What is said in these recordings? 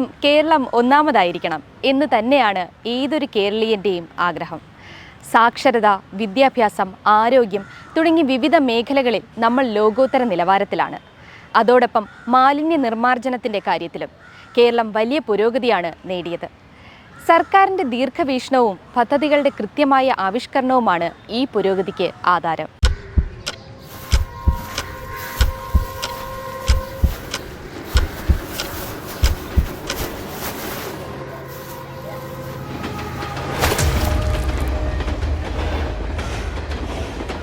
എങ്കിലും കേരളം ഒന്നാമതായിരിക്കണം എന്ന് തന്നെയാണ് ഏതൊരു കേരളീയന്റെയും ആഗ്രഹം. സാക്ഷരത വിദ്യാഭ്യാസം ആരോഗ്യം തുടങ്ങി വിവിധ മേഖലകളിൽ നമ്മൾ ലോകോത്തര നിലവാരത്തിലാണ്. അതോടൊപ്പം മാലിന്യ നിർമ്മാർജനത്തിന്റെ കാര്യത്തിലും കേരളം വലിയ പുരോഗതിയാണ് നേടിയത്. സർക്കാരിന്റെ ദീർഘവീക്ഷണവും പദ്ധതികളുടെ കൃത്യമായ ആവിഷ്കരണവുമാണ് ഈ പുരോഗതിക്ക് ആധാരം.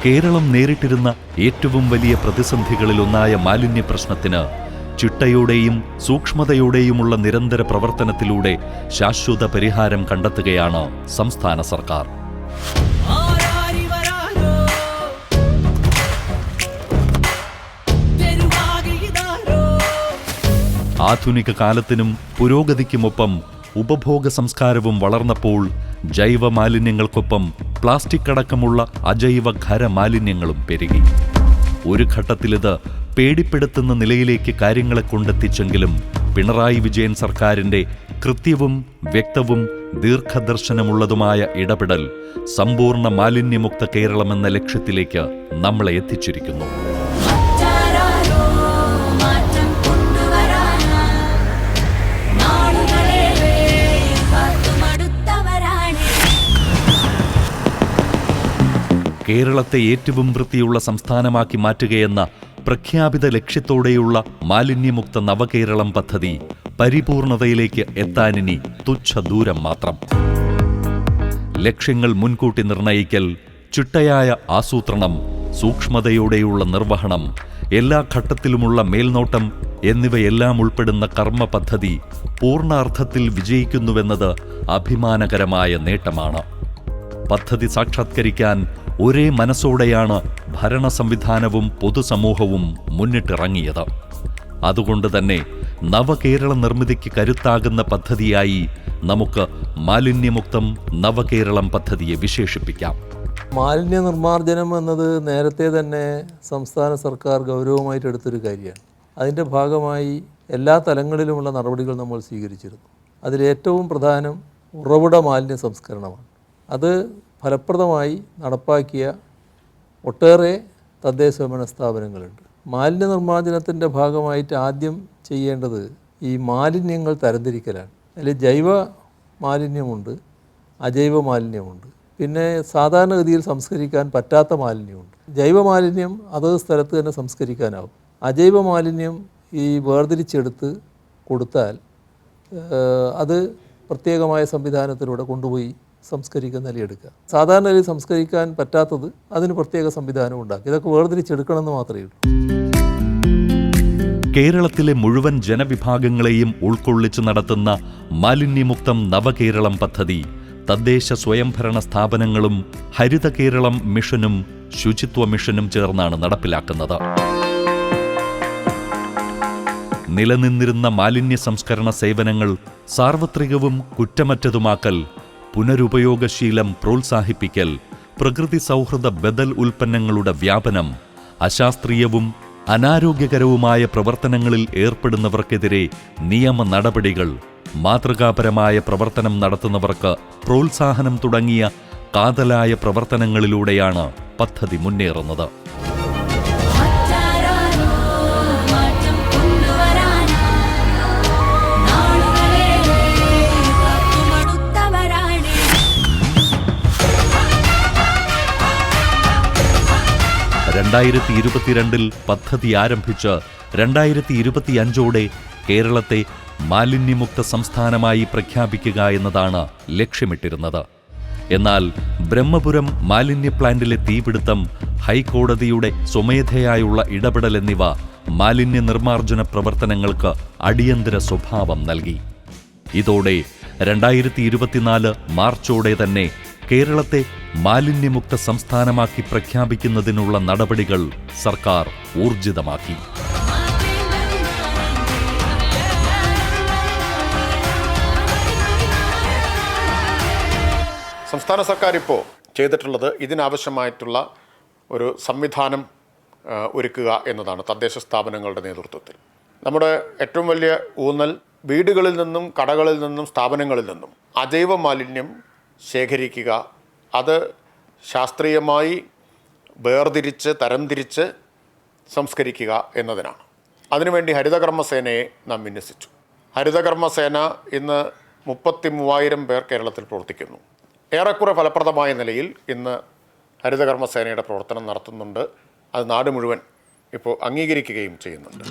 കേരളം നേരിട്ടിരുന്ന ഏറ്റവും വലിയ പ്രതിസന്ധികളിലൊന്നായ മാലിന്യ പ്രശ്നത്തിന് ചിട്ടയോടെയും സൂക്ഷ്മതയോടെയുമുള്ള നിരന്തര പ്രവർത്തനത്തിലൂടെ ശാശ്വത പരിഹാരം കണ്ടെത്തുകയാണ് സംസ്ഥാന സർക്കാർ. ആധുനിക കാലത്തിനും പുരോഗതിക്കുമൊപ്പം ഉപഭോഗ സംസ്കാരവും വളർന്നപ്പോൾ ജൈവ മാലിന്യങ്ങൾക്കൊപ്പം പ്ലാസ്റ്റിക് അടക്കമുള്ള അജൈവ ഖരമാലിന്യങ്ങളും പെരുകി. ഒരു ഘട്ടത്തിലിത് പേടിപ്പെടുത്തുന്ന നിലയിലേക്ക് കാര്യങ്ങളെ കൊണ്ടെത്തിച്ചെങ്കിലും പിണറായി വിജയൻ സർക്കാരിന്റെ കൃത്യവും വ്യക്തവും ദീർഘദർശനമുള്ളതുമായ ഇടപെടൽ സമ്പൂർണ മാലിന്യമുക്ത കേരളമെന്ന ലക്ഷ്യത്തിലേക്ക് നമ്മളെ എത്തിച്ചിരിക്കുന്നു. കേരളത്തെ ഏറ്റവും വൃത്തിയുള്ള സംസ്ഥാനമാക്കി മാറ്റുകയെന്ന പ്രഖ്യാപിത ലക്ഷ്യത്തോടെയുള്ള മാലിന്യമുക്ത നവകേരളം പദ്ധതി പരിപൂർണതയിലേക്ക് എത്താനിനി തുച്ഛ ദൂരം മാത്രം. ലക്ഷ്യങ്ങൾ മുൻകൂട്ടി നിർണയിക്കൽ ചിട്ടയായ ആസൂത്രണം സൂക്ഷ്മതയോടെയുള്ള നിർവഹണം എല്ലാ ഘട്ടത്തിലുമുള്ള മേൽനോട്ടം എന്നിവയെല്ലാം ഉൾപ്പെടുന്ന കർമ്മ പദ്ധതി പൂർണാർത്ഥത്തിൽ വിജയിക്കുന്നുവെന്നത് അഭിമാനകരമായ നേട്ടമാണ്. പദ്ധതി സാക്ഷാത്കരിക്കാൻ ഒരേ മനസ്സോടെയാണ് ഭരണ സംവിധാനവും പൊതുസമൂഹവും മുന്നിട്ടിറങ്ങിയത്. അതുകൊണ്ട് തന്നെ നവകേരള നിർമ്മിതിക്ക് കരുത്താകുന്ന പദ്ധതിയായി നമുക്ക് മാലിന്യമുക്തം നവകേരളം പദ്ധതിയെ വിശേഷിപ്പിക്കാം. മാലിന്യ നിർമ്മാർജനം എന്നത് നേരത്തെ തന്നെ സംസ്ഥാന സർക്കാർ ഗൗരവമായിട്ട് എടുത്തൊരു കാര്യമാണ്. അതിന്റെ ഭാഗമായി എല്ലാ തലങ്ങളിലുമുള്ള നടപടികൾ നമ്മൾ സ്വീകരിച്ചിരുന്നു. അതിലേറ്റവും പ്രധാനം ഉറവിട മാലിന്യ സംസ്കരണമാണ്. അത് ഫലപ്രദമായി നടപ്പാക്കിയ ഒട്ടേറെ തദ്ദേശ ഭരണ സ്ഥാപനങ്ങളുണ്ട്. മാലിന്യ നിർമ്മാർജനത്തിന്റെ ഭാഗമായിട്ട് ആദ്യം ചെയ്യേണ്ടത് ഈ മാലിന്യങ്ങൾ തരംതിരിക്കലാണ്. അതിൽ ജൈവ മാലിന്യമുണ്ട് അജൈവ മാലിന്യമുണ്ട്. പിന്നെ സാധാരണഗതിയിൽ സംസ്കരിക്കാൻ പറ്റാത്ത മാലിന്യമുണ്ട്. ജൈവ മാലിന്യം അതത് സ്ഥലത്ത് തന്നെ സംസ്കരിക്കാനാവും. അജൈവ മാലിന്യം ഈ വേർതിരിച്ചെടുത്ത് കൊടുത്താൽ അത് പ്രത്യേകമായ സംവിധാനത്തിലൂടെ കൊണ്ടുപോയി സംസ്കരിക്കുന്ന നിലയെടുക്കുക. സാധാരണ നിലയിൽ സംസ്കരിക്കാൻ പറ്റാത്തത് അതിന് പ്രത്യേക സംവിധാനം ഉണ്ടാക്കി. ഇതൊക്കെ വേർതിരിച്ചെടുക്കണമെന്ന് മാത്രമേ ഉള്ളൂ. കേരളത്തിലെ മുഴുവൻ ജനവിഭാഗങ്ങളെയും ഉൾക്കൊള്ളിച്ച് നടത്തുന്ന മാലിന്യമുക്തം നവകേരളം പദ്ധതി തദ്ദേശ സ്വയംഭരണ സ്ഥാപനങ്ങളും ഹരിത കേരളം മിഷനും ശുചിത്വ മിഷനും ചേർന്നാണ് നടപ്പിലാക്കുന്നത്. നിലനിന്നിരുന്ന മാലിന്യ സംസ്കരണ സേവനങ്ങൾ സാർവത്രികവും കുറ്റമറ്റതുമാക്കൽ പുനരുപയോഗശീലം പ്രോത്സാഹിപ്പിക്കൽ പ്രകൃതി സൗഹൃദ ബദൽ ഉൽപ്പന്നങ്ങളുടെ വ്യാപനം അശാസ്ത്രീയവും അനാരോഗ്യകരവുമായ പ്രവർത്തനങ്ങളിൽ ഏർപ്പെടുന്നവർക്കെതിരെ നിയമ നടപടികൾ മാതൃകാപരമായ പ്രവർത്തനം നടത്തുന്നവർക്ക് പ്രോത്സാഹനം തുടങ്ങിയ കാതലായ പ്രവർത്തനങ്ങളിലൂടെയാണ് പദ്ധതി മുന്നേറുന്നത്. രണ്ടായിരത്തി ഇരുപത്തിരണ്ടിൽ പദ്ധതി ആരംഭിച്ച് രണ്ടായിരത്തി ഇരുപത്തിയഞ്ചോടെ കേരളത്തെ മാലിന്യമുക്ത സംസ്ഥാനമായി പ്രഖ്യാപിക്കുക എന്നതാണ് ലക്ഷ്യമിട്ടിരുന്നത്. എന്നാൽ ബ്രഹ്മപുരം മാലിന്യ പ്ലാന്റിലെ തീപിടുത്തം ഹൈക്കോടതിയുടെ സ്വമേധയായുള്ള ഇടപെടൽ എന്നിവ മാലിന്യ നിർമ്മാർജന പ്രവർത്തനങ്ങൾക്ക് അടിയന്തര സ്വഭാവം നൽകി. ഇതോടെ രണ്ടായിരത്തി ഇരുപത്തിനാല് മാർച്ചോടെ തന്നെ കേരളത്തെ മാലിന്യമുക്ത സംസ്ഥാനമാക്കി പ്രഖ്യാപിക്കുന്നതിനുള്ള നടപടികൾ സർക്കാർ ഊർജിതമാക്കി. സംസ്ഥാന സർക്കാർ ഇപ്പോൾ ചെയ്തിട്ടുള്ളത് ഇതിനാവശ്യമായിട്ടുള്ള ഒരു സംവിധാനം ഒരുക്കുക എന്നതാണ് തദ്ദേശ സ്ഥാപനങ്ങളുടെ നേതൃത്വത്തിൽ. നമ്മുടെ ഏറ്റവും വലിയ ഊന്നൽ വീടുകളിൽ നിന്നും കടകളിൽ നിന്നും സ്ഥാപനങ്ങളിൽ നിന്നും അജൈവ മാലിന്യം ശേഖരിക്കുക അത് ശാസ്ത്രീയമായി വേർതിരിച്ച് തരംതിരിച്ച് സംസ്കരിക്കുക എന്നതിനാണ്. അതിനുവേണ്ടി ഹരിതകർമ്മസേനയെ നാം വിന്യസിച്ചു. ഹരിതകർമ്മസേന ഇന്ന് മുപ്പത്തി മൂവായിരം പേർ കേരളത്തിൽ പ്രവർത്തിക്കുന്നു. ഏറെക്കുറെ ഫലപ്രദമായ നിലയിൽ ഇന്ന് ഹരിതകർമ്മസേനയുടെ പ്രവർത്തനം നടത്തുന്നുണ്ട്. അത് നാട് മുഴുവൻ ഇപ്പോൾ അംഗീകരിക്കുകയും ചെയ്യുന്നുണ്ട്.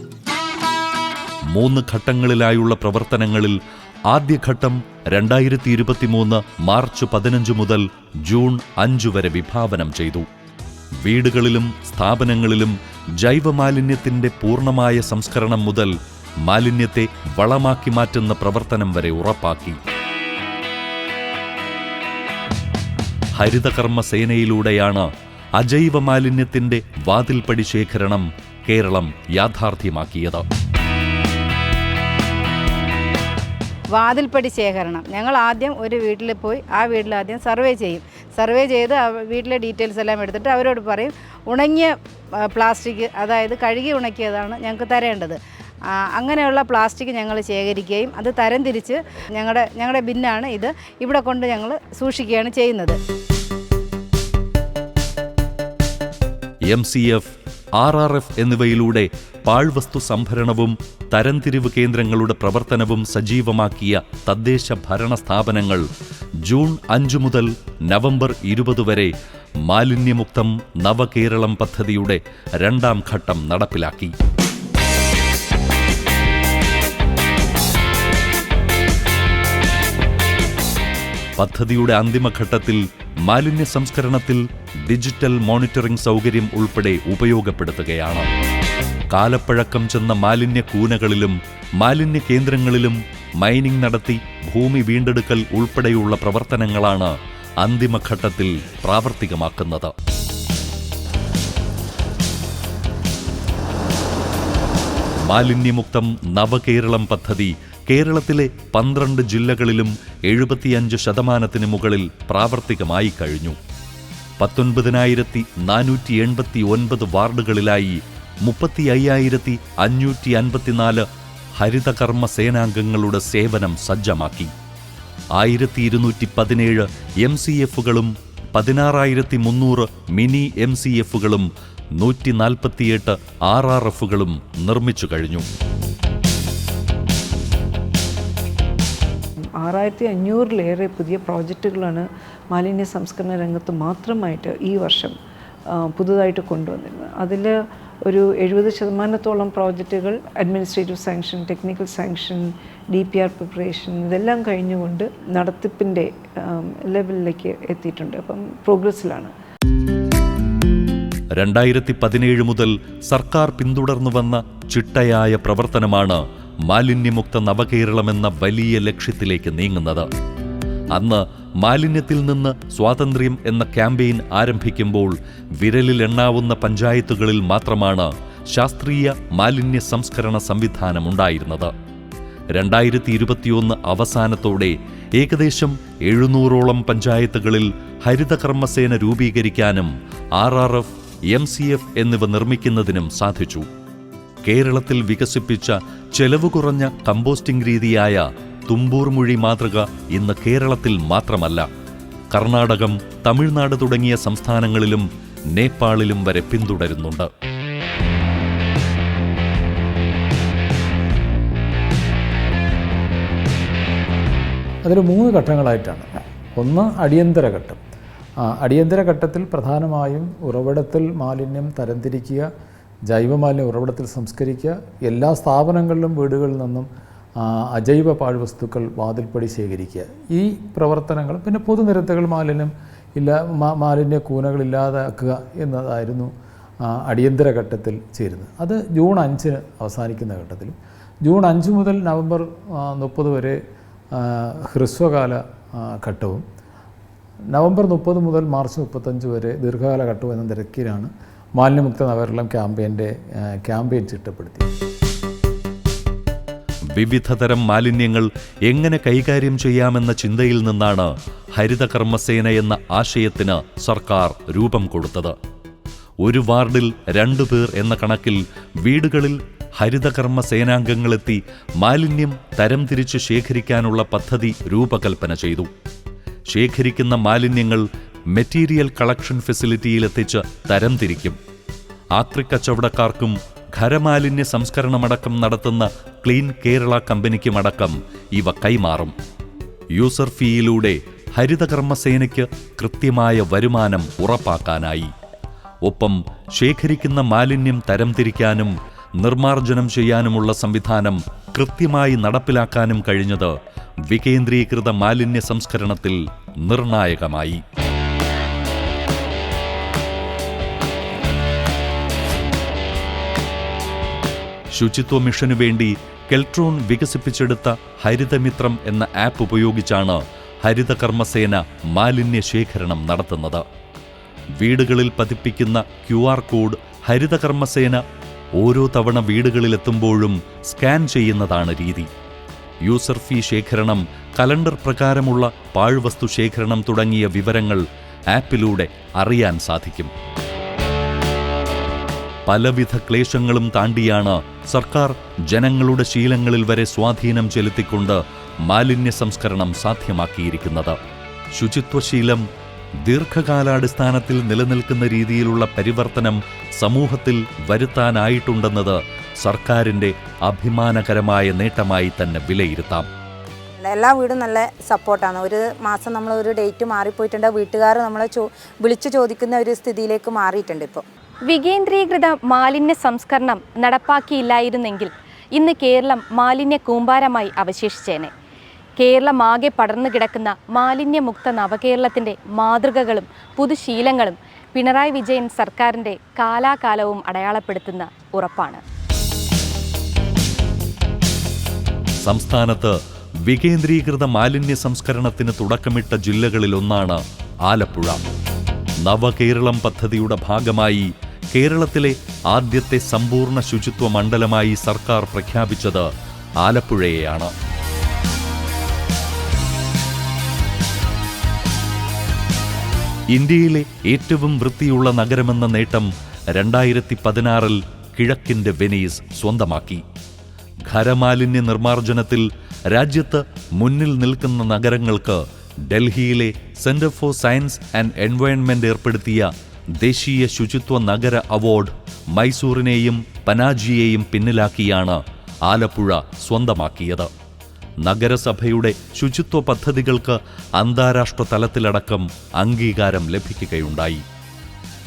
മൂന്ന് ഘട്ടങ്ങളിലായുള്ള പ്രവർത്തനങ്ങളിൽ ആദ്യഘട്ടം രണ്ടായിരത്തി ഇരുപത്തിമൂന്ന് മാർച്ച് പതിനഞ്ച് മുതൽ ജൂൺ അഞ്ച് വരെ വിഭാവനം ചെയ്തു. വീടുകളിലും സ്ഥാപനങ്ങളിലും ജൈവമാലിന്യത്തിന്റെ പൂർണമായ സംസ്കരണം മുതൽ മാലിന്യത്തെ വളമാക്കി മാറ്റുന്ന പ്രവർത്തനം വരെ ഉറപ്പാക്കി. ഹരിതകർമ്മ സേനയിലൂടെയാണ് അജൈവ മാലിന്യത്തിന്റെ വാതിൽപ്പടി ശേഖരണം കേരളം യാഥാർത്ഥ്യമാക്കിയത്. വാതിൽപ്പടി ശേഖരണം. ഞങ്ങൾ ആദ്യം ഒരു വീട്ടിൽ പോയി ആ വീട്ടിൽ ആദ്യം സർവേ ചെയ്യും. സർവേ ചെയ്ത് വീട്ടിലെ ഡീറ്റെയിൽസ് എല്ലാം എടുത്തിട്ട് അവരോട് പറയും ഉണങ്ങിയ പ്ലാസ്റ്റിക് അതായത് കഴുകി ഉണക്കിയതാണ് ഞങ്ങൾക്ക് തരേണ്ടത്. അങ്ങനെയുള്ള പ്ലാസ്റ്റിക് ഞങ്ങൾ ശേഖരിക്കുകയും അത് തരം തിരിച്ച് ഞങ്ങളുടെ ഞങ്ങളുടെ ബിന്നാണ് ഇത്. ഇവിടെ കൊണ്ട് ഞങ്ങൾ സൂക്ഷിക്കുകയാണ് ചെയ്യുന്നത്. M C F R R F എന്നിവയിലൂടെ പാഴ്വസ്തു സംഭരണവും തരംതിരിവ് കേന്ദ്രങ്ങളുടെ പ്രവർത്തനവും സജീവമാക്കിയ തദ്ദേശ ഭരണ സ്ഥാപനങ്ങൾ ജൂൺ അഞ്ച് മുതൽ നവംബർ ഇരുപത് വരെ മാലിന്യമുക്തം നവകേരളം പദ്ധതിയുടെ രണ്ടാം ഘട്ടം നടപ്പിലാക്കി. പദ്ധതിയുടെ അന്തിമഘട്ടത്തിൽ മാലിന്യ സംസ്കരണത്തിൽ ഡിജിറ്റൽ മോണിറ്ററിംഗ് സൗകര്യം ഉൾപ്പെടെ ഉപയോഗപ്പെടുത്തുകയാണ്. കാലപ്പഴക്കം ചെന്ന മാലിന്യ കൂനകളിലും മാലിന്യ കേന്ദ്രങ്ങളിലും മൈനിംഗ് നടത്തി ഭൂമി വീണ്ടെടുക്കൽ ഉൾപ്പെടെയുള്ള പ്രവർത്തനങ്ങളാണ് അന്തിമഘട്ടത്തിൽ പ്രാവർത്തികമാക്കുന്നത്. മാലിന്യമുക്തം നവകേരളം പദ്ധതി കേരളത്തിലെ പന്ത്രണ്ട് ജില്ലകളിലും എഴുപത്തിയഞ്ച് ശതമാനത്തിന് മുകളിൽ പ്രാവർത്തികമായി കഴിഞ്ഞു. പത്തൊൻപതിനായിരത്തി നാനൂറ്റി എൺപത്തി ഒൻപത് വാർഡുകളിലായി മുപ്പത്തി അയ്യായിരത്തി അഞ്ഞൂറ്റി അൻപത്തിനാല് ഹരിതകർമ്മ സേനാംഗങ്ങളുടെ സേവനം സജ്ജമാക്കി. ആയിരത്തി ഇരുന്നൂറ്റി പതിനേഴ് എം സി എഫുകളും പതിനാറായിരത്തി മുന്നൂറ് മിനി എം സി എഫുകളും നൂറ്റി നാൽപ്പത്തിയെട്ട് ആർ ആർ എഫുകളും നിർമ്മിച്ചു കഴിഞ്ഞു. ആറായിരത്തി അഞ്ഞൂറിലേറെ പുതിയ പ്രോജക്റ്റുകളാണ് മാലിന്യ സംസ്കരണ രംഗത്ത് മാത്രമായിട്ട് ഈ വർഷം പുതുതായിട്ട് കൊണ്ടുവന്നിരുന്നത്. അതിൽ ഒരു എഴുപത് ശതമാനത്തോളം പ്രോജക്റ്റുകൾ administrative sanction technical sanction D P R preparation ഇതെല്ലാം കഴിഞ്ഞുകൊണ്ട് നടത്തിപ്പിന്റെ ലെവലിലേക്ക് എത്തിയിട്ടുണ്ട്. അപ്പം പ്രോഗ്രസ്സിലാണ്. രണ്ടായിരത്തി പതിനേഴ് മുതൽ സർക്കാർ പിന്തുടർന്നു വന്ന ചിട്ടയായ പ്രവർത്തനമാണ് മാലിന്യമുക്ത നവകേരളമെന്ന വലിയ ലക്ഷ്യത്തിലേക്ക് നീങ്ങുന്നത്. അന്ന് മാലിന്യത്തിൽ നിന്ന് സ്വാതന്ത്ര്യം എന്ന ക്യാമ്പയിൻ ആരംഭിക്കുമ്പോൾ വിരലിൽ എണ്ണാവുന്ന പഞ്ചായത്തുകളിൽ മാത്രമാണ് ശാസ്ത്രീയ മാലിന്യ സംസ്കരണ സംവിധാനമുണ്ടായിരുന്നത് രണ്ടായിരത്തി ഇരുപത്തിയൊന്ന് അവസാനത്തോടെ ഏകദേശം എഴുന്നൂറോളം പഞ്ചായത്തുകളിൽ ഹരിതകർമ്മസേന രൂപീകരിക്കാനും R R F M C F എന്നിവ നിർമ്മിക്കുന്നതിനും സാധിച്ചു. കേരളത്തിൽ വികസിപ്പിച്ച ചെലവ് കുറഞ്ഞ കമ്പോസ്റ്റിംഗ് രീതിയായ തുമ്പൂർ മുഴി മാതൃക ഇന്ന് കേരളത്തിൽ മാത്രമല്ല. കർണാടകം തമിഴ്നാട് തുടങ്ങിയ സംസ്ഥാനങ്ങളിലും നേപ്പാളിലും വരെ പിന്തുടരുന്നുണ്ട്. അതിൽ മൂന്ന് ഘട്ടങ്ങളായിട്ടാണ്. ഒന്ന് അടിയന്തര ഘട്ടം. അടിയന്തര ഘട്ടത്തിൽ പ്രധാനമായും ഉറവിടത്തിൽ മാലിന്യം തരംതിരിക്കുക ജൈവമാലിന്യം ഉറവിടത്തിൽ സംസ്കരിക്കുക. എല്ലാ സ്ഥാപനങ്ങളിലും വീടുകളിൽ നിന്നും അജൈവ പാഴ്വസ്തുക്കൾ വാതിൽപ്പടി ശേഖരിക്കുക. ഈ പ്രവർത്തനങ്ങൾ പിന്നെ പൊതുനിരത്തുകൾ മാലിന്യം ഇല്ല മാലിന്യ കൂനകൾ ഇല്ലാതാക്കുക എന്നതായിരുന്നു അടിയന്തര ഘട്ടത്തിൽ ചേരുന്നത്. അത് ജൂൺ അഞ്ചിന് അവസാനിക്കുന്ന ഘട്ടത്തിൽ. ജൂൺ അഞ്ച് മുതൽ നവംബർ മുപ്പത് വരെ ഹ്രസ്വകാല ഘട്ടവും. നവംബർ മുപ്പത് മുതൽ മാർച്ച് മുപ്പത്തഞ്ച് വരെ ദീർഘകാല ഘട്ടവും എന്ന നിരക്കിലാണ് മാലിന്യമുക്ത നവകേരളം ക്യാമ്പയിന്റെ ക്യാമ്പയിൻ ചിട്ടപ്പെടുത്തി. വിവിധതരം മാലിന്യങ്ങൾ എങ്ങനെ കൈകാര്യം ചെയ്യാമെന്ന ചിന്തയിൽ നിന്നാണ് ഹരിതകർമ്മസേന എന്ന ആശയത്തിന് സർക്കാർ രൂപം കൊടുത്തത്. ഒരു വാർഡിൽ രണ്ടു പേർ എന്ന കണക്കിൽ വീടുകളിൽ ഹരിതകർമ്മ സേനാംഗങ്ങളെത്തി മാലിന്യം തരംതിരിച്ച് ശേഖരിക്കാനുള്ള പദ്ധതി രൂപകൽപ്പന ചെയ്തു. ശേഖരിക്കുന്ന മാലിന്യങ്ങൾ മെറ്റീരിയൽ കളക്ഷൻ ഫെസിലിറ്റിയിലെത്തിച്ച് തരംതിരിക്കും ആക്രിക്കച്ചവടക്കാർക്കും ഖരമാലിന്യ സംസ്കരണമടക്കം നടത്തുന്ന ക്ലീൻ കേരള കമ്പനിക്കുമടക്കം ഇവ കൈമാറും. യൂസർ ഫീയിലൂടെ ഹരിതകർമ്മസേനയ്ക്ക് കൃത്യമായ വരുമാനം ഉറപ്പാക്കാനായി. ഒപ്പം ശേഖരിക്കുന്ന മാലിന്യം തരംതിരിക്കാനും നിർമ്മാർജനം ചെയ്യാനുമുള്ള സംവിധാനം കൃത്യമായി നടപ്പിലാക്കാനും കഴിഞ്ഞത് വികേന്ദ്രീകൃത മാലിന്യ സംസ്കരണത്തിൽ നിർണായകമായി. ശുചിത്വ മിഷനു വേണ്ടി കെൽട്രോൺ വികസിപ്പിച്ചെടുത്ത ഹരിതമിത്രം എന്ന ആപ്പ് ഉപയോഗിച്ചാണ് ഹരിതകർമ്മസേന മാലിന്യ ശേഖരണം നടത്തുന്നത്. വീടുകളിൽ പതിപ്പിക്കുന്ന ക്യു ആർ കോഡ് ഹരിതകർമ്മസേന ഓരോ തവണ വീടുകളിലെത്തുമ്പോഴും സ്കാൻ ചെയ്യുന്നതാണ് രീതി. യൂസർ ഫീ ശേഖരണം കലണ്ടർ പ്രകാരമുള്ള പാഴ്വസ്തു ശേഖരണം തുടങ്ങിയ വിവരങ്ങൾ ആപ്പിലൂടെ അറിയാൻ സാധിക്കും. പലവിധ ക്ലേശങ്ങളും താണ്ടിയാണ് സർക്കാർ ജനങ്ങളുടെ ശീലങ്ങളിൽ വരെ സ്വാധീനം ചെലുത്തിക്കൊണ്ട് മാലിന്യ സംസ്കരണം സാധ്യമാക്കിയിരിക്കുന്നത്. ശുചിത്വശീലം ദീർഘകാലാടിസ്ഥാനത്തിൽ നിലനിൽക്കുന്ന രീതിയിലുള്ള പരിവർത്തനം സമൂഹത്തിൽ വരുത്താനായിട്ടുണ്ടെന്നത് സർക്കാരിന്റെ അഭിമാനകരമായ നേട്ടമായി തന്നെ വിലയിരുത്താം. എല്ലാ വീടും നല്ല സപ്പോർട്ടാണ്. ഒരു മാസം നമ്മൾ ഒരു ഡേറ്റ് മാറിപ്പോയിട്ടുണ്ട്. വീട്ടുകാർ നമ്മളെ ചോ വിളിച്ചു ചോദിക്കുന്ന ഒരു സ്ഥിതിയിലേക്ക് മാറിയിട്ടുണ്ട് ഇപ്പോൾ വികേന്ദ്രീകൃത മാലിന്യ സംസ്കരണം നടപ്പാക്കിയില്ലായിരുന്നെങ്കിൽ ഇന്ന് കേരളം മാലിന്യ കൂമ്പാരമായി അവശേഷിച്ചേനെ. കേരളമാകെ പടർന്നു കിടക്കുന്ന മാലിന്യമുക്ത നവകേരളത്തിന്റെ മാതൃകകളും പുതുശീലങ്ങളും പിണറായി വിജയൻ സർക്കാരിന്റെ കാലാകാലവും അടയാളപ്പെടുത്തുന്ന ഉറപ്പാണ്. സംസ്ഥാനത്ത് വികേന്ദ്രീകൃത മാലിന്യ സംസ്കരണത്തിന് തുടക്കമിട്ട ജില്ലകളിലൊന്നാണ് ആലപ്പുഴ. നവകേരളം പദ്ധതിയുടെ ഭാഗമായി കേരളത്തിലെ ആദ്യത്തെ സമ്പൂർണ ശുചിത്വ മണ്ഡലമായി സർക്കാർ പ്രഖ്യാപിച്ചത് ആലപ്പുഴയെയാണ്. ഇന്ത്യയിലെ ഏറ്റവും വൃത്തിയുള്ള നഗരമെന്ന നേട്ടം രണ്ടായിരത്തി പതിനാറിൽ കിഴക്കിന്റെ വെനീസ് സ്വന്തമാക്കി. ഖരമാലിന്യ നിർമ്മാർജനത്തിൽ രാജ്യത്ത് മുന്നിൽ നിൽക്കുന്ന നഗരങ്ങൾക്ക് ഡൽഹിയിലെ centre for science and environment ഏർപ്പെടുത്തിയ ദേശീയ ശുചിത്വ നഗര അവാർഡ് മൈസൂറിനെയും പനാജിയെയും പിന്നിലാക്കിയാണ് ആലപ്പുഴ സ്വന്തമാക്കിയത്. നഗരസഭയുടെ ശുചിത്വ പദ്ധതികൾക്ക് അന്താരാഷ്ട്ര തലത്തിലടക്കം അംഗീകാരം ലഭിക്കുകയുണ്ടായി.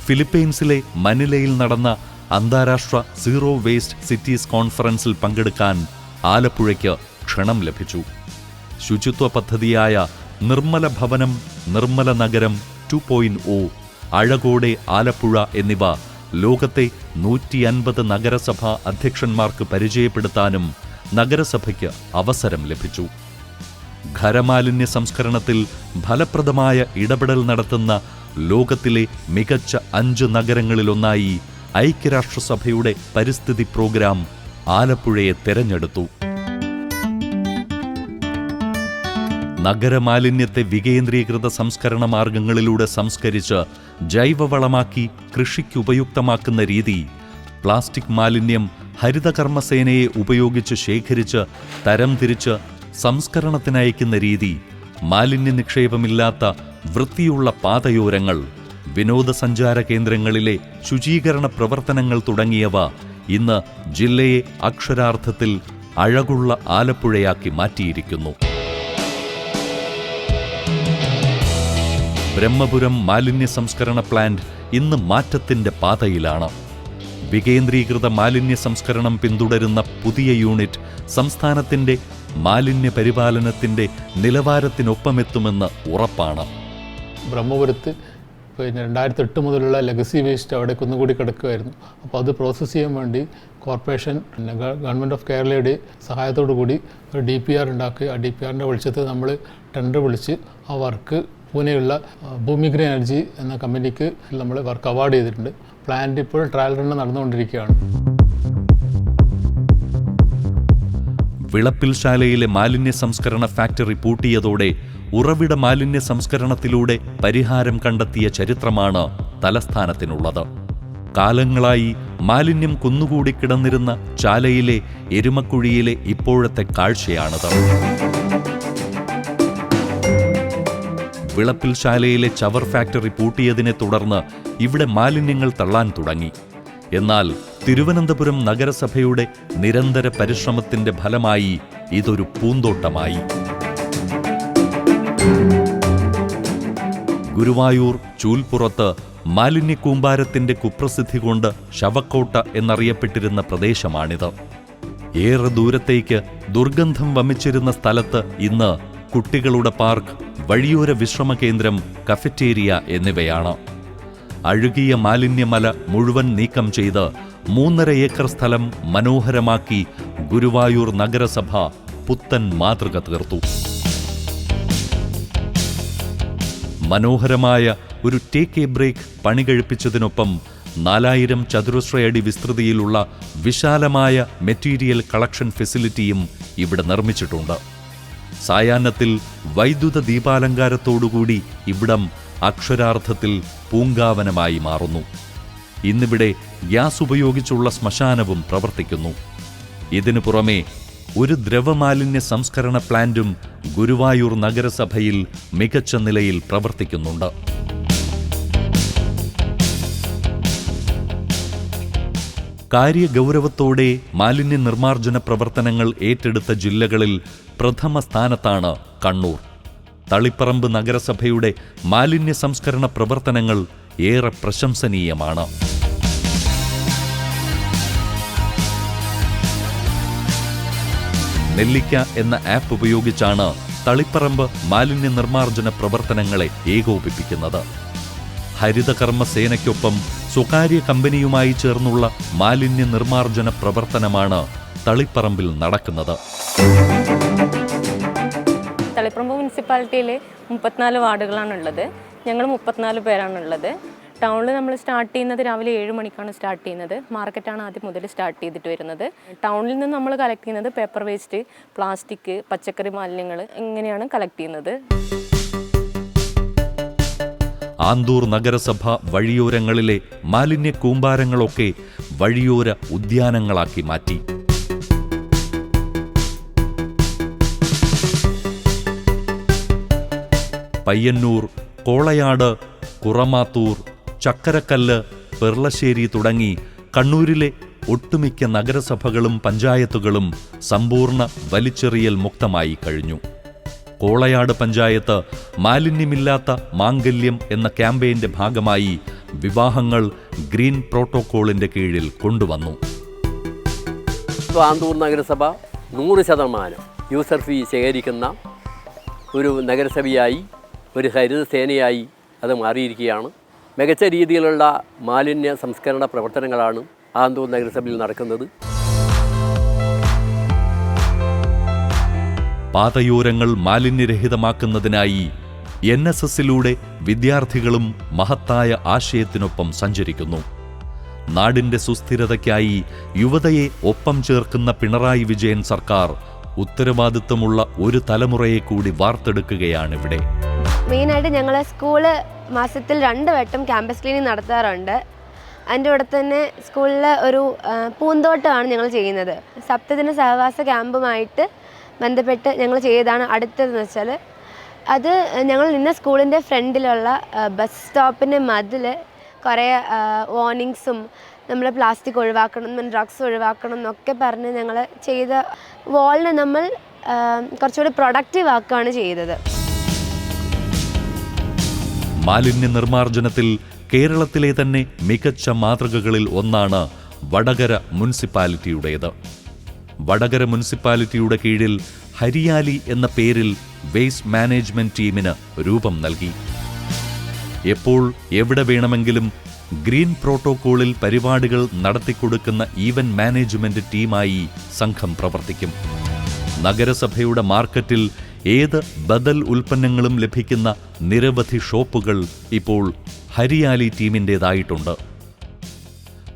ഫിലിപ്പീൻസിലെ മനിലയിൽ നടന്ന അന്താരാഷ്ട്ര സീറോ വേസ്റ്റ് സിറ്റീസ് കോൺഫറൻസിൽ പങ്കെടുക്കാൻ ആലപ്പുഴയ്ക്ക് ക്ഷണം ലഭിച്ചു. ശുചിത്വ പദ്ധതിയായ Nirmala Bhavanam Nirmala Nagaram two point O അഴകോടെ Alappuzha എന്നിവ ലോകത്തെ നൂറ്റി അൻപത് നഗരസഭാ അധ്യക്ഷന്മാർക്ക് പരിചയപ്പെടുത്താനും നഗരസഭയ്ക്ക് അവസരം ലഭിച്ചു. ഖരമാലിന്യ സംസ്കരണത്തിൽ ഫലപ്രദമായ ഇടപെടൽ നടത്തുന്ന ലോകത്തിലെ മികച്ച അഞ്ച് നഗരങ്ങളിലൊന്നായി ഐക്യരാഷ്ട്രസഭയുടെ പരിസ്ഥിതി പ്രോഗ്രാം ആലപ്പുഴയെ തെരഞ്ഞെടുത്തു. നഗരമാലിന്യത്തെ വികേന്ദ്രീകൃത സംസ്കരണ മാർഗങ്ങളിലൂടെ സംസ്കരിച്ച് ജൈവവളമാക്കി കൃഷിക്ക് ഉപയുക്തമാക്കുന്ന രീതി. പ്ലാസ്റ്റിക് മാലിന്യം ഹരിതകർമ്മസേനയെ ഉപയോഗിച്ച് ശേഖരിച്ച് തരംതിരിച്ച് സംസ്കരണത്തിനയക്കുന്ന രീതി. മാലിന്യ നിക്ഷേപമില്ലാത്ത വൃത്തിയുള്ള പാതയോരങ്ങൾ വിനോദസഞ്ചാര കേന്ദ്രങ്ങളിലെ ശുചീകരണ പ്രവർത്തനങ്ങൾ തുടങ്ങിയവ ഇന്ന് ജില്ലയെ അക്ഷരാർത്ഥത്തിൽ അഴകുള്ള ആലപ്പുഴയാക്കി മാറ്റിയിരിക്കുന്നു. ബ്രഹ്മപുരം മാലിന്യ സംസ്കരണ പ്ലാന്റ് ഇന്ന് മാറ്റത്തിന്റെ പാതയിലാണ്. വികേന്ദ്രീകൃത മാലിന്യ സംസ്കരണം പിന്തുടരുന്ന പുതിയ യൂണിറ്റ് സംസ്ഥാനത്തിന്റെ മാലിന്യ പരിപാലനത്തിന്റെ നിലവാരത്തിനൊപ്പമെത്തുമെന്ന് ഉറപ്പാണ്. ബ്രഹ്മപുരത്ത് പിന്നെ രണ്ടായിരത്തി എട്ട് മുതലുള്ള ലെഗസി വേസ്റ്റ് അവിടെ കുന്നുകൂടി കിടക്കുമായിരുന്നു അപ്പോൾ അത് പ്രോസസ്സ് ചെയ്യാൻ വേണ്ടി കോർപ്പറേഷൻ പിന്നെ ഗവൺമെന്റ് ഓഫ് കേരളയുടെ സഹായത്തോടു കൂടി ഒരു ഡി പി ആർ ഉണ്ടാക്കി. ആ ഡി പി ആറിന്റെ വെളിച്ചത്തിൽ നമ്മൾ ടെൻഡർ വിളിച്ച് ആ വർക്ക് പൂനെയുള്ള ആ, ഭൂമിഗ്ര എനർജി എന്ന കമ്പനിക്ക് നമ്മൾ വർക്ക് അവാർഡ് ചെയ്തിട്ടുണ്ട്. പ്ലാന്റ് ഇപ്പോൾ ട്രയൽ റൺ നടന്നുകൊണ്ടിരിക്കുകയാണ്. വിളപ്പിൽ ശാലയിലെ മാലിന്യ സംസ്കരണ ഫാക്ടറി പൂട്ടിയതോടെ ഉറവിട മാലിന്യ സംസ്കരണത്തിലൂടെ പരിഹാരം കണ്ടെത്തിയ ചരിത്രമാണ് തലസ്ഥാനത്തിനുള്ളത്. കാലങ്ങളായി മാലിന്യം കുന്നുകൂടി കിടന്നിരുന്ന ചാലയിലെ എരുമക്കുഴിയിലെ ഇപ്പോഴത്തെ കാഴ്ചയാണത്. വിളപ്പിൽ ശാലയിലെ ചവർ ഫാക്ടറി പൂട്ടിയതിനെ തുടർന്ന് ഇവിടെ മാലിന്യങ്ങൾ തള്ളാൻ തുടങ്ങി. എന്നാൽ തിരുവനന്തപുരം നഗരസഭയുടെ നിരന്തര പരിശ്രമത്തിന്റെ ഫലമായി ഇതൊരു പൂന്തോട്ടമായി. ഗുരുവായൂർ ചൂൽപ്പുറത്ത് മാലിന്യ കൂമ്പാരത്തിന്റെ കുപ്രസിദ്ധി കൊണ്ട് ശവക്കോട്ട എന്നറിയപ്പെട്ടിരുന്ന പ്രദേശമാണിത്. ഏറെ ദൂരത്തേക്ക് ദുർഗന്ധം വമിച്ചിരുന്ന സ്ഥലത്ത് ഇന്ന് കുട്ടികളുടെ പാർക്ക് വഴിയോര വിശ്രമ കേന്ദ്രം കഫറ്റേരിയ എന്നിവയാണ്. അഴുകിയ മാലിന്യമല മുഴുവൻ നീക്കം ചെയ്ത് മൂന്നര ഏക്കർ സ്ഥലം മനോഹരമാക്കി ഗുരുവായൂർ നഗരസഭ പുത്തൻ മാതൃക തീർത്തു. മനോഹരമായ ഒരു ടേക്ക് എ ബ്രേക്ക് പണി കഴിപ്പിച്ചതിനൊപ്പം നാലായിരം ചതുരശ്രയടി വിസ്തൃതിയിലുള്ള വിശാലമായ മെറ്റീരിയൽ കളക്ഷൻ ഫെസിലിറ്റിയും ഇവിടെ നിർമ്മിച്ചിട്ടുണ്ട്. സായാഹ്നത്തിൽ വൈദ്യുത ദീപാലങ്കാരത്തോടുകൂടി ഇവിടം അക്ഷരാർത്ഥത്തിൽ പൂങ്കാവനമായി മാറുന്നു. ഇന്നിവിടെ ഗ്യാസ് ഉപയോഗിച്ചുള്ള ശ്മശാനവും പ്രവർത്തിക്കുന്നു. ഇതിനു പുറമെ ഒരു ദ്രവമാലിന്യ സംസ്കരണ പ്ലാന്റും ഗുരുവായൂർ നഗരസഭയിൽ മികച്ച നിലയിൽ പ്രവർത്തിക്കുന്നുണ്ട്. കാര്യഗൗരവത്തോടെ മാലിന്യ നിർമ്മാർജന പ്രവർത്തനങ്ങൾ ഏറ്റെടുത്ത ജില്ലകളിൽ പ്രഥമ സ്ഥാനത്താണ് കണ്ണൂർ. തളിപ്പറമ്പ് നഗരസഭയുടെ മാലിന്യ സംസ്കരണ പ്രവർത്തനങ്ങൾ ഏറെ പ്രശംസനീയമാണ്. നെല്ലിക്ക എന്ന ആപ്പ് ഉപയോഗിച്ചാണ് തളിപ്പറമ്പ് മാലിന്യ നിർമ്മാർജന പ്രവർത്തനങ്ങളെ ഏകോപിപ്പിക്കുന്നത്. ഹരിതകർമ്മ സേനയ്ക്കൊപ്പം സ്വകാര്യ കമ്പനിയുമായി ചേർന്നുള്ള മാലിന്യ നിർമ്മാർജന പ്രവർത്തനമാണ് തളിപ്പറമ്പിൽ നടക്കുന്നത്. തളിപ്പറമ്പ് മുനിസിപ്പാലിറ്റിയിൽ മുപ്പത്തിനാല് വാർഡുകളാണുള്ളത്. ഞങ്ങൾ മുപ്പത്തിനാല് പേരാണുള്ളത്. ടൗണിൽ നമ്മൾ സ്റ്റാർട്ട് ചെയ്യുന്നത് രാവിലെ ഏഴ് മണിക്കാണ് സ്റ്റാർട്ട് ചെയ്യുന്നത്. മാർക്കറ്റാണ് ആദ്യം മുതൽ സ്റ്റാർട്ട് ചെയ്തിട്ട് വരുന്നത്. ടൗണിൽ നിന്ന് നമ്മൾ കളക്ട് ചെയ്യുന്നത് പേപ്പർ വേസ്റ്റ് പ്ലാസ്റ്റിക് പച്ചക്കറി മാലിന്യങ്ങൾ ഇങ്ങനെയാണ് കളക്ട് ചെയ്യുന്നത്. ആന്തൂർ നഗരസഭ വഴിയോരങ്ങളിലെ മാലിന്യ കൂമ്പാരങ്ങളൊക്കെ വഴിയോര ഉദ്യാനങ്ങളാക്കി മാറ്റി. പയ്യന്നൂർ കോളയാട് കുറമാത്തൂർ ചക്കരക്കല്ല് പെർളശ്ശേരി തുടങ്ങി കണ്ണൂരിലെ ഒട്ടുമിക്ക നഗരസഭകളും പഞ്ചായത്തുകളും സമ്പൂർണ വലിച്ചെറിയൽ മുക്തമായി കഴിഞ്ഞു. കോളയാട് പഞ്ചായത്ത് മാലിന്യമില്ലാത്ത മാംഗല്യം എന്ന ക്യാമ്പയിന്റെ ഭാഗമായി വിവാഹങ്ങൾ ഗ്രീൻ പ്രോട്ടോക്കോളിന്റെ കീഴിൽ കൊണ്ടുവന്നു. ആന്തൂർ നഗരസഭ നൂറ് ശതമാനം യൂസർ ഫീ ശേഖരിക്കുന്ന ഒരു നഗരസഭയായി ഒരു ഹരിത സേനയായി അത് മാറിയിരിക്കുകയാണ്. മികച്ച രീതിയിലുള്ള മാലിന്യ സംസ്കരണ പ്രവർത്തനങ്ങളാണ് ആന്തൂർ നഗരസഭയിൽ നടക്കുന്നത്. പാതയോരങ്ങൾ മാലിന്യരഹിതമാക്കുന്നതിനായി എൻ എസ് എസിലൂടെ വിദ്യാർത്ഥികളും മഹത്തായ ആശയത്തിനൊപ്പം സഞ്ചരിക്കുന്നു. നാടിന്റെ സുസ്ഥിരതയ്ക്കായി യുവതയെ ഒപ്പം ചേർക്കുന്ന പിണറായി വിജയൻ സർക്കാർ ഉത്തരവാദിത്വമുള്ള ഒരു തലമുറയെ കൂടി വാർത്തെടുക്കുകയാണിവിടെ മെയിനായിട്ട് ഞങ്ങൾ സ്കൂൾ മാസത്തിൽ രണ്ട് വട്ടം ക്യാമ്പസ് ക്ലീനിങ് നടത്താറുണ്ട്. അതിന്റെ കൂടെ തന്നെ സ്കൂളിൽ ഒരു പൂന്തോട്ടമാണ് ഞങ്ങൾ ചെയ്യുന്നത്. സപ്തദിന സഹവാസ ക്യാമ്പുമായിട്ട് ബന്ധപ്പെട്ട് ഞങ്ങൾ ചെയ്തതാണ് അടുത്തതെന്ന് വെച്ചാൽ അത് ഞങ്ങൾ നിന്ന സ്കൂളിന്റെ ഫ്രണ്ടിലുള്ള ബസ് സ്റ്റോപ്പിന്റെ മതിൽ കുറേ വാർണിങ്സും നമ്മൾ പ്ലാസ്റ്റിക് ഒഴിവാക്കണം ഡ്രഗ്സ് ഒഴിവാക്കണം എന്നൊക്കെ പറഞ്ഞ് ഞങ്ങൾ ചെയ്ത വാളിനെ നമ്മൾ കുറച്ചുകൂടി പ്രൊഡക്റ്റീവ് ആക്കുകയാണ് ചെയ്തത്. മാലിന്യ നിർമ്മാർജനത്തിൽ കേരളത്തിലെ തന്നെ മികച്ച മാതൃകകളിൽ ഒന്നാണ് വടകര മുനിസിപ്പാലിറ്റിയുടേത്. വടകര മുനിസിപ്പാലിറ്റിയുടെ കീഴിൽ ഹരിയാലി എന്ന പേരിൽ വേസ്റ്റ് മാനേജ്മെന്റ് ടീമിന് രൂപം നൽകി. എപ്പോൾ എവിടെ വേണമെങ്കിലും ഗ്രീൻ പ്രോട്ടോക്കോളിൽ പരിപാടികൾ നടത്തിക്കൊടുക്കുന്ന ഈവന്റ് മാനേജ്മെന്റ് ടീമായി സംഘം പ്രവർത്തിക്കും. നഗരസഭയുടെ മാർക്കറ്റിൽ ഏത് ബദൽ ഉൽപ്പന്നങ്ങളും ലഭിക്കുന്ന നിരവധി ഷോപ്പുകൾ ഇപ്പോൾ ഹരിയാലി ടീമിന്റേതായിട്ടുണ്ട്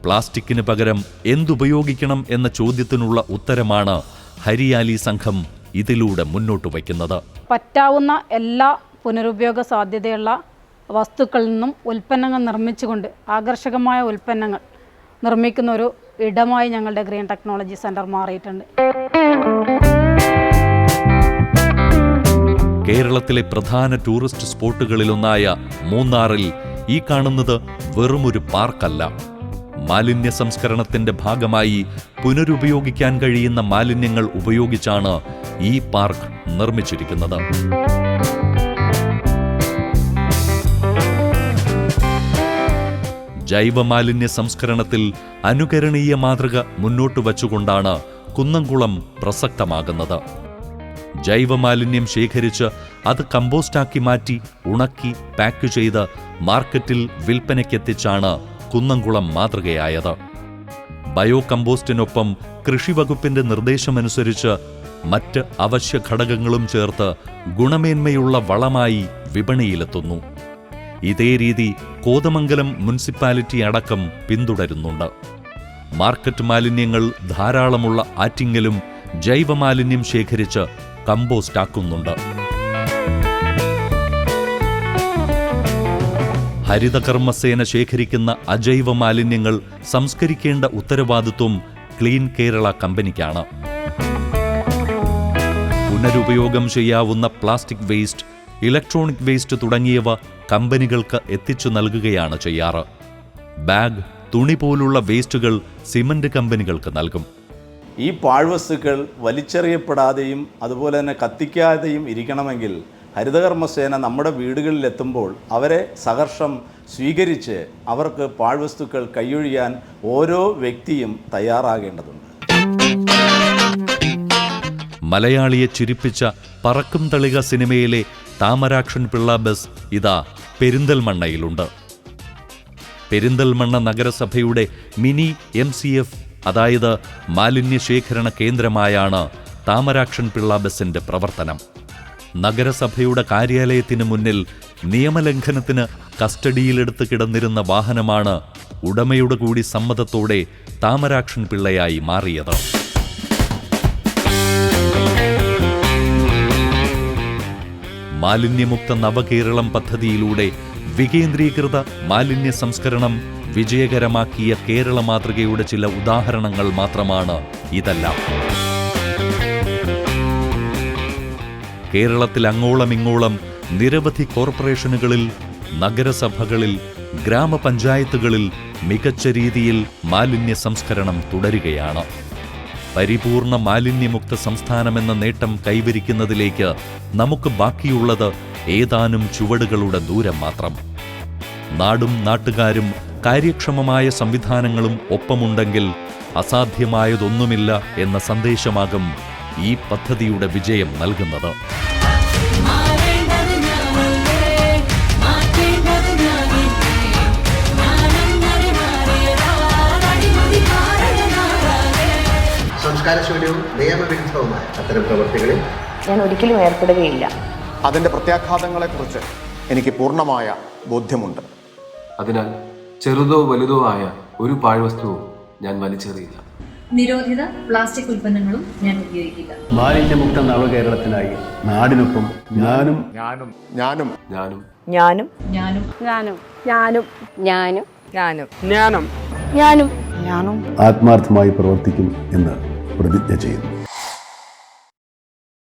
പ്ലാസ്റ്റിക്കിന് പകരം എന്തുപയോഗിക്കണം എന്ന ചോദ്യത്തിനുള്ള ഉത്തരമാണ് ഹരിയാലി സംഘം ഇതിലൂടെ മുന്നോട്ട് വയ്ക്കുന്നത്. പറ്റാവുന്ന എല്ലാ പുനരുപയോഗ സാധ്യതയുള്ള വസ്തുക്കളിൽ നിന്നും ഉൽപ്പന്നങ്ങൾ നിർമ്മിച്ചുകൊണ്ട് ആകർഷകമായ ഉൽപ്പന്നങ്ങൾ നിർമ്മിക്കുന്ന ഒരു ഇടമായി ഞങ്ങളുടെ ഗ്രീൻ ടെക്നോളജി സെന്റർ മാറിയിട്ടുണ്ട്. കേരളത്തിലെ പ്രധാന ടൂറിസ്റ്റ് സ്പോട്ടുകളിലൊന്നായ മൂന്നാറിൽ ഈ കാണുന്നത് വെറുമൊരു പാർക്കല്ല. മാലിന്യ സംസ്കരണത്തിന്റെ ഭാഗമായി പുനരുപയോഗിക്കാൻ കഴിയുന്ന മാലിന്യങ്ങൾ ഉപയോഗിച്ചാണ് ഈ പാർക്ക് നിർമ്മിച്ചിരിക്കുന്നത്. ജൈവ മാലിന്യ സംസ്കരണത്തിൽ അനുകരണീയ മാതൃക മുന്നോട്ട് വച്ചുകൊണ്ടാണ് കുന്നംകുളം പ്രസക്തമാകുന്നത്. ജൈവമാലിന്യം ശേഖരിച്ച് അത് കമ്പോസ്റ്റാക്കി മാറ്റി ഉണക്കി പാക്ക് ചെയ്ത് മാർക്കറ്റിൽ വിൽപ്പനയ്ക്കെത്തിച്ചാണ് കുന്നംകുളം മാതൃകയായത്. ബയോ കമ്പോസ്റ്റിനൊപ്പം കൃഷിവകുപ്പിന്റെ നിർദ്ദേശമനുസരിച്ച് മറ്റ് അവശ്യ ഘടകങ്ങളും ചേർത്ത് ഗുണമേന്മയുള്ള വളമായി വിപണിയിലെത്തുന്നു. ഇതേ രീതി കോതമംഗലം മുനിസിപ്പാലിറ്റി അടക്കം പിന്തുടരുന്നുണ്ട്. മാർക്കറ്റ് മാലിന്യങ്ങൾ ധാരാളമുള്ള ആറ്റിങ്ങലും ജൈവമാലിന്യം ശേഖരിച്ച് കമ്പോസ്റ്റാക്കുന്നുണ്ട്. ഹരിതകർമ്മസേന ശേഖരിക്കുന്ന അജൈവ മാലിന്യങ്ങൾ സംസ്കരിക്കേണ്ട ഉത്തരവാദിത്വം ക്ലീൻ കേരള കമ്പനിക്കാണ്. പുനരുപയോഗം ചെയ്യാവുന്ന പ്ലാസ്റ്റിക് വേസ്റ്റ് ഇലക്ട്രോണിക് വേസ്റ്റ് തുടങ്ങിയവ കമ്പനികൾക്ക് എത്തിച്ചു നൽകുകയാണ് ചെയ്യാറ്. ബാഗ് തുണി പോലുള്ള വേസ്റ്റുകൾ സിമന്റ് കമ്പനികൾക്ക് നൽകും. ഈ പാഴ്വസ്തുക്കൾ വലിച്ചെറിയപ്പെടാതെയും അതുപോലെ തന്നെ കത്തിക്കാതെയും ഇരിക്കണമെങ്കിൽ ഹരിതകർമ്മസേന നമ്മുടെ വീടുകളിലെത്തുമ്പോൾ അവരെ സഹർഷം സ്വീകരിച്ച് അവർക്ക് പാഴ്വസ്തുക്കൾ കൈയൊഴിയാൻ ഓരോ വ്യക്തിയും തയ്യാറാകേണ്ടതുണ്ട്. മലയാളിയെ ചിരിപ്പിച്ച പറക്കും തളിക സിനിമയിലെ താമരാക്ഷൻ പിള്ള ബസ് ഇതാ പെരിന്തൽമണ്ണയിലുണ്ട്. പെരിന്തൽമണ്ണ നഗരസഭയുടെ മിനി എം സി എഫ് അതായത് മാലിന്യ ശേഖരണ കേന്ദ്രമായാണ് താമരാക്ഷൻ പിള്ള ബസിന്റെ പ്രവർത്തനം. നഗരസഭയുടെ കാര്യാലയത്തിന് മുന്നിൽ നിയമലംഘനത്തിന് കസ്റ്റഡിയിലെടുത്ത് കിടന്നിരുന്ന വാഹനമാണ് ഉടമയുടെ കൂടി സമ്മതത്തോടെ താമരാക്ഷൻ പിള്ളയായി മാറിയത്. മാലിന്യമുക്ത നവകേരളം പദ്ധതിയിലൂടെ വികേന്ദ്രീകൃത മാലിന്യ സംസ്കരണം വിജയകരമാക്കിയ കേരള മാതൃകയുടെ ചില ഉദാഹരണങ്ങൾ മാത്രമാണ് ഇതെല്ലാം. കേരളത്തിൽ അങ്ങോളമിങ്ങോളം നിരവധി കോർപ്പറേഷനുകളിൽ നഗരസഭകളിൽ ഗ്രാമപഞ്ചായത്തുകളിൽ മികച്ച രീതിയിൽ മാലിന്യ സംസ്കരണം തുടരുകയാണ്. പരിപൂർണ മാലിന്യമുക്ത സംസ്ഥാനമെന്ന നേട്ടം കൈവരിക്കുന്നതിലേക്ക് നമുക്ക് ബാക്കിയുള്ളത് ഏതാനും ചുവടുകളുടെ ദൂരം മാത്രം. നാടും നാട്ടുകാരും കാര്യക്ഷമമായ സംവിധാനങ്ങളും ഒപ്പമുണ്ടെങ്കിൽ അസാധ്യമായതൊന്നുമില്ല എന്ന സന്ദേശമാകും ഈ പദ്ധതിയുടെ വിജയം നൽകുന്നത്. സംസ്കാരശൂന്യവും നിയമവിരുദ്ധവുമായ അത്തരം പ്രവൃത്തികളിൽ ഞാൻ ഒരിക്കലും ഏർപ്പെടുകയില്ല. അതിന്റെ പ്രത്യാഘാതങ്ങളെക്കുറിച്ച് എനിക്ക് പൂർണമായ ബോധ്യമുണ്ട്. അതിനാൽ ചെറുതോ വലുതോ ആയ ഒരു പാഴ്വസ്തുവും ഞാൻ വലിച്ചെറിയില്ല. നിരോധിത പ്ലാസ്റ്റിക് ഉൽപ്പന്നങ്ങളും ഞാൻ ഉപയോഗിക്കില്ല മാലിന്യമുക്ത നവകേരളത്തിനായി നാടിനൊപ്പം ഞാനും ഞാനും ഞാനും ഞാനും ഞാനും ഞാനും ഞാനും ഞാനും ഞാനും ഞാനും ഞാനും ഞാനും ഞാനും ആത്മാർത്ഥമായി പ്രവർത്തിക്കും എന്ന് പ്രതിജ്ഞ ചെയ്യുന്നു